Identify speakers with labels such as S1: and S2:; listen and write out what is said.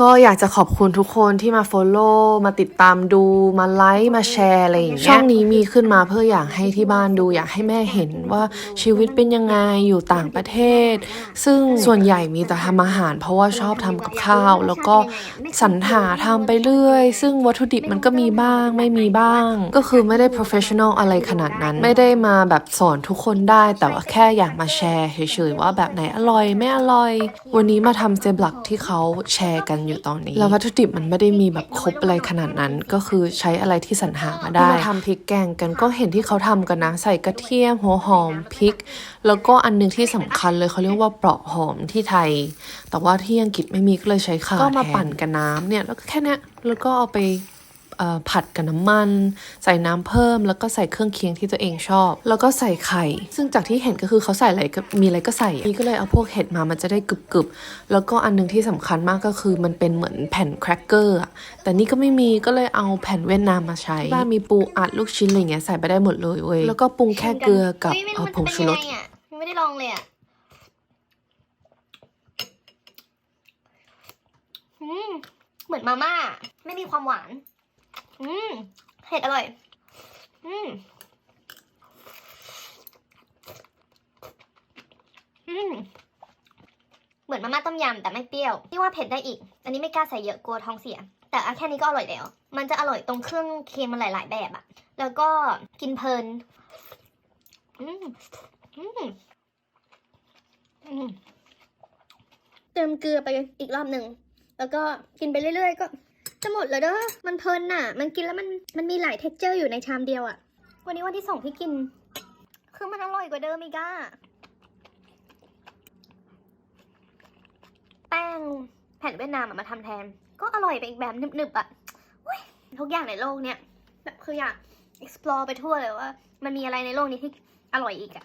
S1: ก็อยากจะขอบคุณทุกคนที่มา follow มาติดตามดูมาไลค์มาแชร์อะไรอย่างเงี้ยช่องนี้มีขึ้นมาเพื่ออยากให้ที่บ้านดู อยากให้แม่เห็นว่าชีวิตเป็นยังไงอยู่ต่างประเทศ ซึ่งส่วนใหญ่มีแต่ทำอาหาร เพราะว่าชอบทำกับข้าว แล้วก็สรรหาทำไปเรื่อย ซึ่งวัตถุดิบมันก็มีบ้างไม่มีบ้าง ก็คือไม่ได้ professional อะไรขนาดนั้น ไม่ได้มาแบบสอนทุกคนได้ แต่ว่าแค่อยากมาแชร์เฉยๆว่าแบบไหนอร่อยไม่อร่อย วันนี้มาทำเซบลักที่เขาแชร์กันอยู่ตอนนี้ แล้ววัตถุดิบมันไม่ได้มีแบบครบอะไรขนาดนั้น ก็คือใช้อะไรที่สรรหามาได้มาทำพริกแกงกันก็เห็นที่เขาทำกันนะใส่กระเทียมหัวหอมพริก แล้วก็อันหนึงที่สำคัญเลยเขาเรียกว่าเปราะหอมที่ไทย แต่ว่าที่อังกฤษไม่มีก็เลยใช้ข่าก็มาปั่นกับน้ำเนี่ยแล้วก็แค่เนี้ยแล้วก็เอาไปเอ่อ ผัดกับน้ำมัน ใส่น้ำเพิ่ม แล้วก็ใส่เครื่องเคียงที่ตัวเองชอบ แล้วก็ใส่ไข่ ซึ่งจากที่เห็นก็คือเขาใส่อะไรก็มีอะไรก็ใส่นี่ก็เลยเอาพวกเห็ดมามันจะได้กรึบๆ แล้วก็อันหนึงที่สำคัญมากก็คือมันเป็นเหมือนแผ่นแครกเกอร์แต่นี่ก็ไม่มีก็เลยเอาแผ่นเวียดนามมาใช้บ้านมีปูอัดลูกชิ้นอะไรเงี้ยใส่ไปได้หมดเลยเว้ยแล้วก็ปรุงแค่เกลือกับผงชูรส
S2: ไม่ได้ลองเลยอะเหมือนมาม่า ไม่มีความหวาน อืมเผ็ดอร่อย อืมอืมเหมือนมาม่าต้มยำแต่ไม่เปรี้ยวที่ว่าเผ็ดได้อีก อันนี้ไม่กล้าใส่เยอะกลัวท้องเสีย แต่อะแค่นี้ก็อร่อยแล้ว มันจะอร่อยตรงเครื่องเคียงมันหลาย ๆ แบบอะแล้วก็กินเพลิน อืมอืมอืมเติมเกลือไปอีกรอบหนึ่ง แล้วก็กินไปเรื่อย ๆ ก็ จะหมดแล้วเด้อ มันเพลินน่ะ มันกินแล้วมัน มันมีหลายเท็กเจอร์อยู่ในชามเดียวอะวันนี้วันที่สองที่กิน คือมันอร่อยกว่าเดิมอีกอะแป้งแผ่นเวียดนามมาทำแทน ก็อร่อยไปอีกแบบหนึบๆอะอุ๊ยทุกอย่างในโลกเนี้ยแบบคืออยาก explore ไปทั่วเลยว่า มันมีอะไรในโลกนี้ที่อร่อยอีกอะ